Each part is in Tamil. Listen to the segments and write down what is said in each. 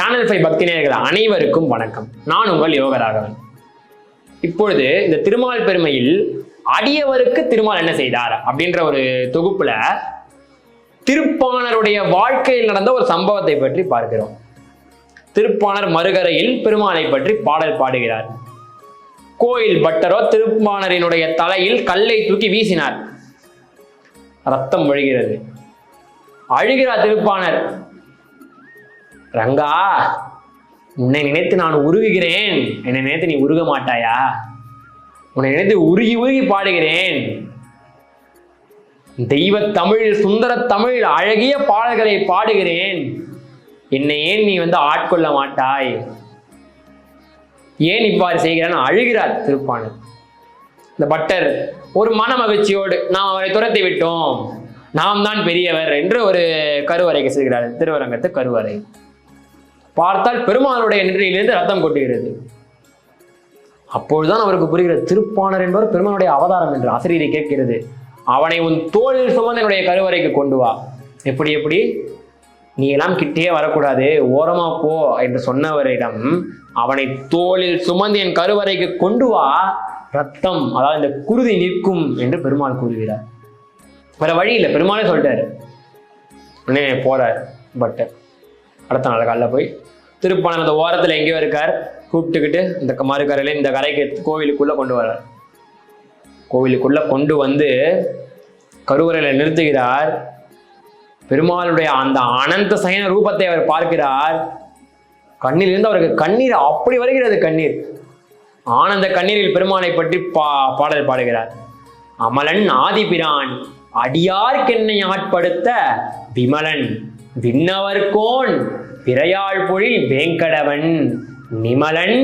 சேனல் ஃபைவ் பக்தி நேயர்கள் அனைவருக்கும் வணக்கம். நான் உங்கள் யோகராகவன். இப்பொழுது இந்த திருமால் பெருமையில் அடியவருக்கு திருமால் என்ன செய்தார் அப்படின்ற ஒரு தொகுப்புல திருப்பாணருடைய வாழ்க்கையில் நடந்த ஒரு சம்பவத்தை பற்றி பார்க்கிறோம். திருப்பாணர் மறுகரையில் பெருமாளை பற்றி பாடல் பாடுகிறார். கோயில் பட்டரோ திருப்பாணரினுடைய தலையில் கல்லை தூக்கி வீசினார். ரத்தம் வழிகிறது. அழுகிறார் திருப்பாணர் ரங்கா உன்னை நினைத்து நான் உருகுகிறேன். என்னை நினைத்து நீ உருக மாட்டாயா? உன்னை நினைத்து உருகி உருகி பாடுகிறேன். தெய்வ தமிழ் சுந்தர தமிழ் அழகிய பாடல்களை பாடுகிறேன். என்னை ஏன் நீ வந்து ஆட்கொள்ள மாட்டாய்? ஏன் இவ்வாறு செய்கிறான் அழுகிறார் திருப்பானு இந்த பட்டர் ஒரு மன மகிழ்ச்சியோடு நாம் அவரை துரத்தி விட்டோம். நாம் தான் பெரியவர் என்று ஒரு கருவறைக்கு செல்கிறார். திருவரங்கத்து கருவறை. பார்த்தால் பெருமாளுடைய நெற்றியிலிருந்து ரத்தம் கொட்டுகிறது. அப்பொழுதுதான் அவருக்கு புரிகிறது திருப்பாணர் என்பவர் பெருமானுடைய அவதாரம் என்று ஆசிரியரை கேட்கிறது. அவனை உன் தோளில் சுமந்து என்னுடைய கருவறைக்கு கொண்டு வா. எப்படி எப்படி? நீ எல்லாம் கிட்டே வரக்கூடாது. ஓரமா போ என்று சொன்னவரிடம் அவனை தோளில் சுமந்து என் கருவறைக்கு கொண்டு வா. ரத்தம் அதாவது இந்த குருதி நிற்கும் என்று பெருமாள் கூறுகிறார். வேற வழி இல்லை. பெருமாளே சொல்லிட்டாரு. உடனே போறார் பட் அடுத்த நாள் காலைல போய் திருப்பாணம் அந்த ஓரத்தில் எங்கேயோ இருக்கார். கூப்பிட்டுக்கிட்டு இந்த க- இந்த கரைக்கு எடுத்து கோவிலுக்குள்ள கொண்டு வர்றார். கோவிலுக்குள்ள கொண்டு வந்து கருவறையில நிறுத்துகிறார். பெருமாளுடைய அந்த அனந்த சயன ரூபத்தை அவர் பார்க்கிறார். கண்ணிலிருந்து அவருக்கு கண்ணீர் அப்படி வருகிறது கண்ணீர். ஆனந்த கண்ணீரில் பெருமாளை பற்றி பா பாடல் பாடுகிறார். அமலன் ஆதிபிரான் அடியார்க்கென்னை ஆட்படுத்த விமலன் விண்ணவர்கோன் பிறையாள் பொழில் வேங்கடவன் நிமலன்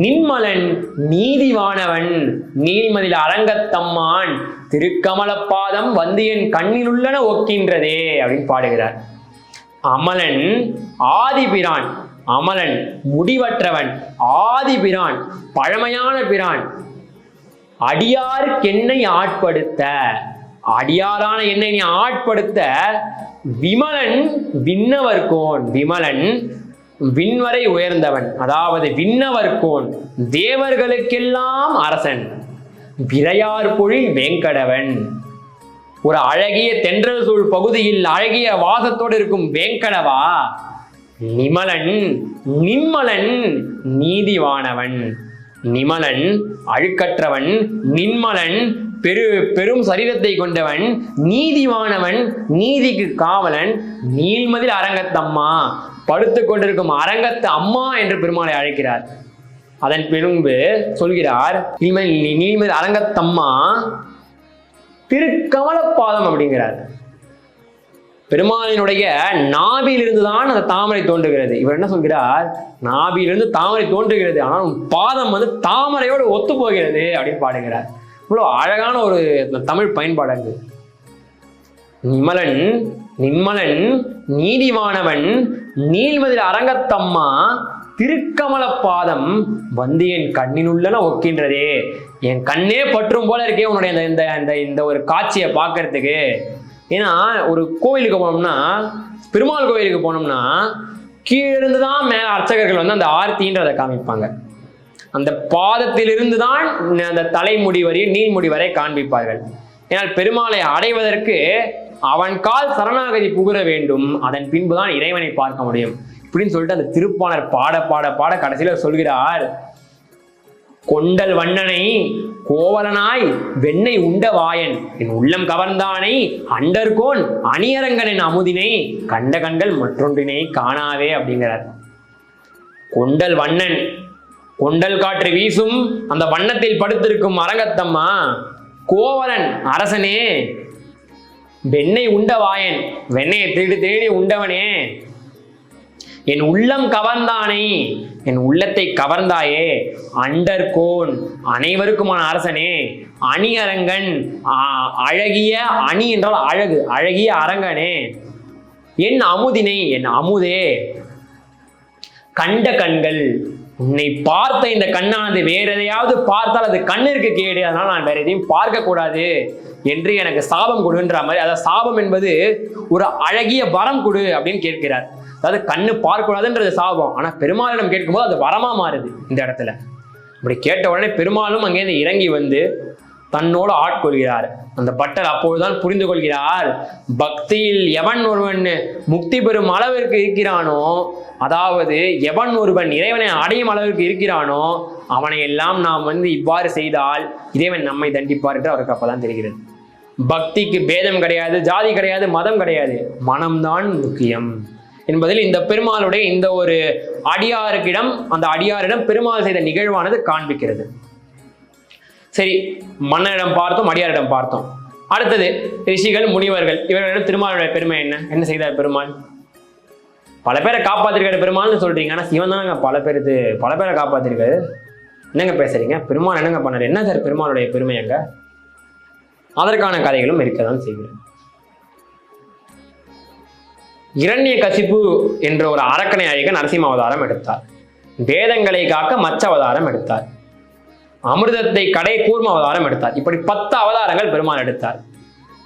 நின்மலன் நீதிவானவன் நீதிமதில் அரங்கத்தம்மான் திருக்கமலப்பாதம் வந்து என் கண்ணிலுள்ளன ஒக்கின்றதே அப்படின்னு பாடுகிறார். அமலன் ஆதிபிரான் அமலன் முடிவற்றவன் ஆதிபிரான் பழமையான பிரான் அடியாருக்கென்னை ஆட்படுத்த அடியாரான என்னை நீ ஆட்படுத்த. விமலன் விண்ணவர்கோன். விமலன் விண்வரை உயர்ந்தவன். அதாவது விண்ணவர்கோன். தேவர்களுக்கெல்லாம் அரசன். விரையார் பொழில் வேங்கடவன். ஒரு அழகிய தென்றல் சூழ் பகுதியில் அழகிய வாசத்தோடு இருக்கும் வேங்கடவா? நிமலன் நின்மலன் நீதிவானவன். நிமலன் அழுக்கற்றவன். நின்மலன் பெரு பெரும் சரீரத்தை கொண்டவன் நீதிவானவன் நீதிக்கு காவலன் நீள்மதில் அரங்கத்தம்மா படுத்து கொண்டிருக்கும் அரங்கத்து அம்மா என்று பெருமாளை அழைக்கிறார். அதன் பின்பு சொல்கிறார் நீள்மதி நீள்மதி அரங்கத்தம்மா திருக்கமலப்பாதம் அப்படிங்கிறார். பெருமாளினுடைய நாபியிலிருந்து தான் அந்த தாமரை தோன்றுகிறது. இவர் என்ன சொல்கிறார்? நாபியிலிருந்து தாமரை தோன்றுகிறது ஆனால் பாதம் வந்து தாமரையோடு ஒத்து போகிறது அப்படின்னு பாடுகிறார். இவ்வளோ அழகான ஒரு தமிழ் பயன்பாடு அங்கு. நிமலன் நிம்மலன் நீதிவானவன் நீள்மதில் அரங்கத்தம்மா திருக்கமல பாதம் வந்து என் கண்ணினுள்ளன ஒக்கின்றதே. என் கண்ணே பற்றும் போல இருக்கே உன்னுடைய இந்த இந்த இந்த இந்த ஒரு காட்சியை பார்க்கறதுக்கு. ஏன்னா ஒரு கோயிலுக்கு போனோம்னா பெருமாள் கோயிலுக்கு போனோம்னா கீழிருந்து தான் மேலே அர்ச்சகர்கள் வந்து அந்த ஆர்த்தின்றதை காமிப்பாங்க. அந்த பாதத்திலிருந்து தான் அந்த தலைமுடி வரை நீர்முடி வரை காண்பிப்பார்கள். ஏனால் பெருமாளை அடைவதற்கு அவன் கால் சரணாகதி புகுற வேண்டும். அதன் பின்புதான் இறைவனை பார்க்க முடியும். இப்படின்னு சொல்லிட்டு அந்த திருப்பாளர் பாட பாட பாட கடைசியில சொல்கிறார். கொண்டல் வண்ணனை கோவலனாய் வெண்ணை உண்ட வாயன் என் உள்ளம் கவர்ந்தானை அண்டர்கோன் அணியரங்கனின் அமுதினை கண்ட கண்கள் மற்றொன்றினை காணாவே அப்படிங்கிறார். கொண்டல் வண்ணன் கொண்டல் காற்று வீசும் அந்த வண்ணத்தில் படுத்திருக்கும் அரங்கத்தம்மா கோவலன் அரசனே வெண்ணை உண்ட வாயன் வெண்ணையை தேடி தேடி உண்டவனே. என் உள்ளம் கவர்ந்தானே என் உள்ளத்தை கவர்ந்தாயே அண்டர்கோன் அனைவருக்குமான அரசனே. அணி அரங்கன் அழகிய அணி என்றால் அழகு அழகிய அரங்கனே. என் அமுதினை என் அமுதே கண்ட கண்கள் உன்னை பார்த்த இந்த கண்ணானது வேற எதையாவது பார்த்தால் அது கண்ணிற்கு கேடு. அதனால் நான் வேற எதையும் பார்க்க கூடாது என்று எனக்கு சாபம் கொடுன்ற மாதிரி அதாவது சாபம் என்பது ஒரு அழகிய வரம் கொடு அப்படின்னு கேட்கிறார். அதாவது கண்ணு பார்க்கக்கூடாதுன்றது சாபம். ஆனால் பெருமாளிடம் கேட்கும்போது அது வரமா மாறுது இந்த இடத்துல. அப்படி கேட்ட உடனே பெருமாளும் அங்கேருந்து இறங்கி வந்து தன்னோடு ஆட்கொள்கிறார். அந்த பட்டர் அப்பொழுதுதான் புரிந்து கொள்கிறார் பக்தியில் எவன் ஒருவன் முக்தி பெறும் அளவிற்கு இருக்கிறானோ அதாவது எவன் ஒருவன் இறைவனை அடையும் அளவிற்கு இருக்கிறானோ அவனை எல்லாம் நாம் வந்து இவ்வாறு செய்தால் இறைவன் நம்மை தண்டிப்பார் என்று அவருக்கு அப்பதான் தெரிகிறது. பக்திக்கு பேதம் கிடையாது ஜாதி கிடையாது மதம் கிடையாது. மனம்தான் முக்கியம். என்பதில் இந்த பெருமாளுடைய இந்த ஒரு அடியாருக்கிடம் அந்த அடியாரிடம் பெருமாள் செய்த நிகழ்வானது காண்பிக்கிறது. சரி மன்னரிடம் பார்த்தோம் அடியாரிடம் பார்த்தோம். அடுத்தது ரிஷிகள் முனிவர்கள் இவர்களிடம் திருமாலுடைய பெருமை என்ன? என்ன செய்தார் பெருமாள்? பல பேரை காப்பாத்திருக்காரு பெருமாள்னு சொல்றீங்க. ஆனா சிவன் தானங்க பல பேருக்கு பல பேரை காப்பாத்திருக்காரு. என்னங்க பேசுறீங்க? பெருமாள் என்னங்க பண்ணாரு? என்ன சார் பெருமாளுடைய பெருமை அங்க? அதற்கான கதைகளும் இருக்கதான் செய்கிறது. இரண்ய கசிப்பு என்ற ஒரு அரக்கனை அழிக்க நரசிம்ம அவதாரம் எடுத்தார். வேதங்களை காக்க மச்ச அவதாரம் எடுத்தார். அமிர்தத்தை கடை கூர்ம அவதாரம் எடுத்தார். இப்படி பத்து அவதாரங்கள் பெருமாள் எடுத்தார்.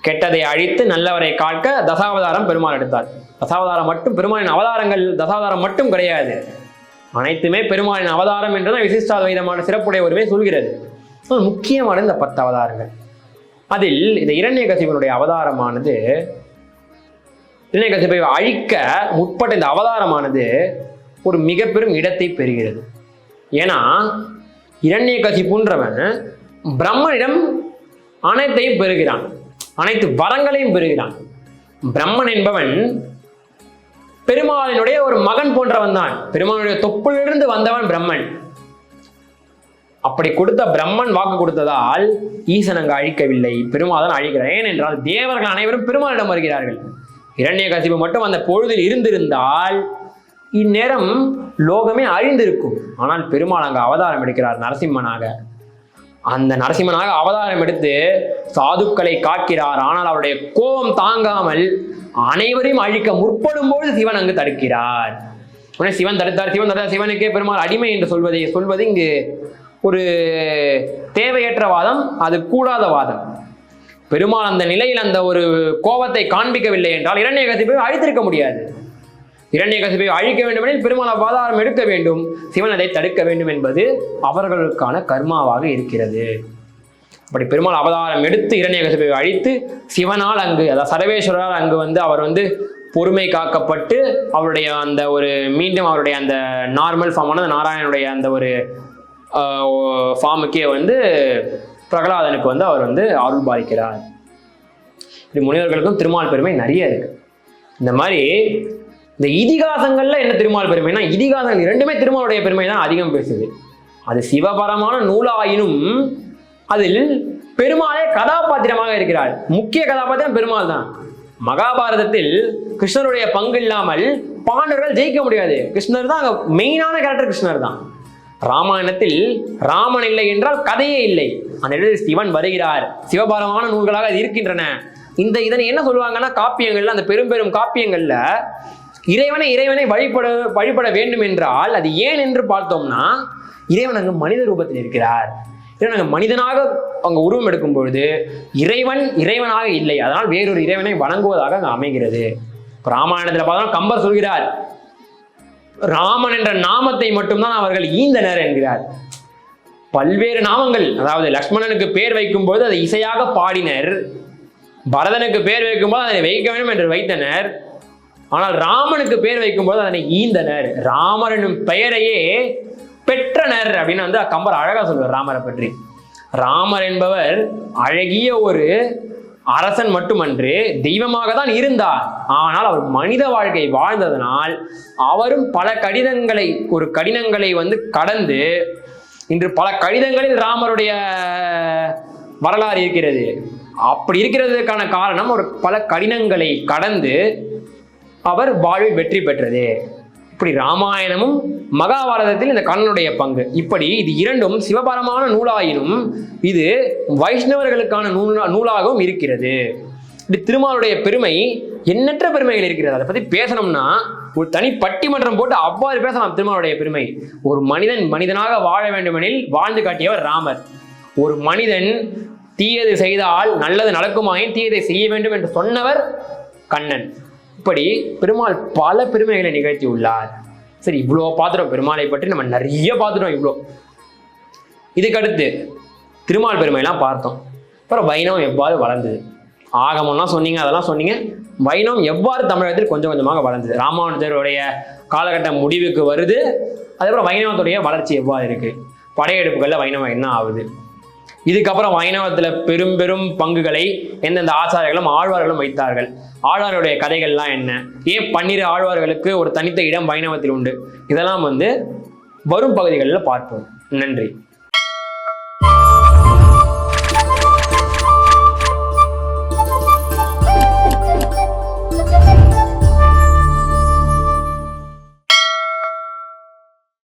கெட்டதை அழித்து நல்லவரை காக்க தசாவதாரம் பெருமாள் எடுத்தார். தசாவதாரம் மட்டும் பெருமாளின் அவதாரங்கள் தசாவதாரம் மட்டும் கிடையாது. அனைத்துமே பெருமாளின் அவதாரம் என்றுதான் விசிஷ்டாத்வைதமான சிறப்புடைய ஒருவே சொல்கிறது. முக்கியமான இந்த பத்து அவதாரங்கள். அதில் இந்த இரண்யகசிவனுடைய அவதாரமானது இரண்யகசிப்பை அழிக்க முற்பட்ட இந்த அவதாரமானது ஒரு மிக பெரும் இடத்தை பெறுகிறது. ஏன்னா இரண்ய கட்சி போன்றவன் பிரம்மனிடம் அனைத்தையும் பெறுகிறான். அனைத்து வரங்களையும் பெறுகிறான். பிரம்மன் என்பவன் பெருமாளினுடைய ஒரு மகன் போன்றவன் தான். பெருமாளுடைய தொப்பிலிருந்து வந்தவன் பிரம்மன். அப்படி கொடுத்த பிரம்மன் வாக்கு கொடுத்ததால் ஈசன் அங்கு அழிக்கவில்லை. பெருமாதான் அழிக்கிறான். ஏனென்றால் தேவர்கள் அனைவரும் பெருமாளிடம் வருகிறார்கள். இரண்ய மட்டும் அந்த பொழுதில் இருந்திருந்தால் இந்நேரம் லோகமே அழிந்திருக்கும். ஆனால் பெருமாள் அங்கே அவதாரம் எடுக்கிறார் நரசிம்மனாக. அந்த நரசிம்மனாக அவதாரம் எடுத்து சாதுக்களை காக்கிறார். ஆனால் அவருடைய கோபம் தாங்காமல் அனைவரையும் அழிக்க முற்படும் பொழுது சிவன் அங்கு தடுக்கிறார். உடனே சிவன் தடுத்தார். சிவன் தடுத்தார். சிவனுக்கே பெருமாள் அடிமை என்று சொல்வதை சொல்வது இங்கு ஒரு தேவையற்ற வாதம் அது கூடாத வாதம். பெருமாள் அந்த நிலையில் அந்த ஒரு கோபத்தை காண்பிக்கவில்லை என்றால் இரண்யகசிப்பை அழித்திருக்க முடியாது. இரண்யகசிப்பை அழிக்க வேண்டுமெனில் பெருமாள் அவதாரம் எடுக்க வேண்டும். சிவன் அதை தடுக்க வேண்டும் என்பது அவர்களுக்கான கர்மாவாக இருக்கிறது. அப்படி பெருமாள் அவதாரம் எடுத்து இரண்யகசிப்பை அழித்து சிவனால் அங்கு அதாவது சரவேஸ்வரால் அங்கு வந்து அவர் வந்து பொறுமை காக்கப்பட்டு அவருடைய அந்த ஒரு மீண்டும் அவருடைய அந்த நார்மல் ஃபார்மான நாராயணனுடைய அந்த ஒரு ஃபார்முக்கே வந்து பிரகலாதனுக்கு வந்து அவர் வந்து அருள் பாதிக்கிறார் இப்படி முனிவர்களுக்கும் திருமால் பெருமை நிறைய இருக்கு. இந்த மாதிரி இந்த இதிகாசங்கள்ல என்ன திருமால் பெருமைனா இதிகாசங்கள் இரண்டுமே திருமாலுடைய பெருமை தான் அதிகம் பேசுது. அது சிவபரமான நூலாயினும் அதில் பெருமாளே கதாபாத்திரமாக இருக்கிறார். முக்கிய கதாபாத்திரம் பெருமாள் தான் மகாபாரதத்தில் கிருஷ்ணருடைய பங்கு இல்லாமல் பாண்டவர்கள் ஜெயிக்க முடியாது. கிருஷ்ணர் தான் அங்கே மெயினான கேரக்டர் கிருஷ்ணர் தான். ராமாயணத்தில் ராமன் இல்லை என்றால் கதையே இல்லை. அந்த இடத்தில் சிவன் வருகிறார். சிவபாரமான நூல்களாக அது இருக்கின்றன. இந்த இதனை என்ன சொல்லுவாங்கன்னா காப்பியங்கள்ல அந்த பெரும் பெரும் காப்பியங்கள்ல இறைவனை இறைவனை வழிபட வழிபட வேண்டும் என்றால் அது ஏன் என்று பார்த்தோம்னா இறைவன் அங்கு மனித ரூபத்தில் இருக்கிறார். இறைவன் அங்கு மனிதனாக அங்க உருவம் எடுக்கும் பொழுது இறைவன் இறைவனாக இல்லை. அதனால் வேறொரு இறைவனை வணங்குவதாக அங்கு அமைகிறது. ராமாயணத்தில் பார்த்தாலும் பார்த்தோம்னா கம்பர் சொல்கிறார் ராமன் என்ற நாமத்தை மட்டும்தான் அவர்கள் ஈந்தனர் என்கிறார். பல்வேறு நாமங்கள் அதாவது லக்ஷ்மணனுக்கு பேர் வைக்கும்போது அதை இசையாக பாடினர். பரதனுக்கு பேர் வைக்கும்போது அதை வைக்க வேண்டும் என்று வைத்தனர். ஆனால் ராமனுக்கு பேர் வைக்கும்போது அதனை ஈந்தனர். ராமர் என்னும் பெயரையே பெற்றனர் அப்படின்னு வந்து கம்பர் அழகா சொல்வார் ராமரை பற்றி. ராமர் என்பவர் அழகிய ஒரு அரசன் மட்டுமன்று தெய்வமாக தான் இருந்தார். ஆனால் அவர் மனித வாழ்க்கை வாழ்ந்ததனால் அவரும் பல கடிதங்களை ஒரு கடினங்களை வந்து கடந்து இன்று பல கடிதங்களில் ராமருடைய வரலாறு இருக்கிறது. அப்படி இருக்கிறதுக்கான காரணம் ஒரு பல கடினங்களை கடந்து அவர் வாழ்வில் வெற்றி பெற்றது. இப்படி ராமாயணமும் மகாபாரதத்தில் இந்த கண்ணனுடைய பங்கு. இப்படி இது இரண்டும் சிவபரமான நூலாயினும் இது வைஷ்ணவர்களுக்கான நூலா நூலாகவும் இருக்கிறது. இப்படி திருமாலுடைய பெருமை எண்ணற்ற பெருமைகள் இருக்கிறது. அதை பத்தி பேசணும்னா ஒரு தனி பட்டிமன்றம் போட்டு அவ்வாறு பேசலாம் திருமாலுடைய பெருமை. ஒரு மனிதன் மனிதனாக வாழ வேண்டுமெனில் வாழ்ந்து காட்டியவர் ராமர். ஒரு மனிதன் தீயது செய்தால் நல்லது நடக்குமாயின் தீயதை செய்ய வேண்டும் என்று சொன்னவர் கண்ணன். இப்படி பெருமாள் பல பெருமைகளை நிகழ்த்தி உள்ளார். சரி இவ்வளோ பாத்திரம் பெருமாளை பற்றி நம்ம நிறைய பார்த்துட்டோம் இவ்வளோ. இதுக்கடுத்து திருமால் பெருமையெல்லாம் பார்த்தோம். அப்புறம் வைணவம் எவ்வாறு வளர்ந்தது? ஆகமம்லாம் சொன்னீங்க அதெல்லாம் சொன்னீங்க. வைணவம் எவ்வாறு தமிழகத்தில் கொஞ்சம் கொஞ்சமாக வளர்ந்தது? ராமானுஜருடைய காலகட்டம் முடிவுக்கு வருது. அதுக்கப்புறம் வைணவத்துடைய வளர்ச்சி எவ்வாறு இருக்குது படையெடுப்புகளில் வைணவம் என்ன ஆகுது? இதுக்கப்புறம் வைணவத்தில் பெரும் பெரும் பங்குகளை எந்தெந்த ஆச்சாரியர்களும் ஆழ்வார்களும் வைத்தார்கள். ஆழ்வார்களுடைய கதைகள்லாம் என்ன? ஏன் பன்னிரு ஆழ்வார்களுக்கு ஒரு தனித்த இடம் வைணவத்தில் உண்டு? இதெல்லாம் வந்து வரும் பகுதிகளில் பார்ப்போம். நன்றி.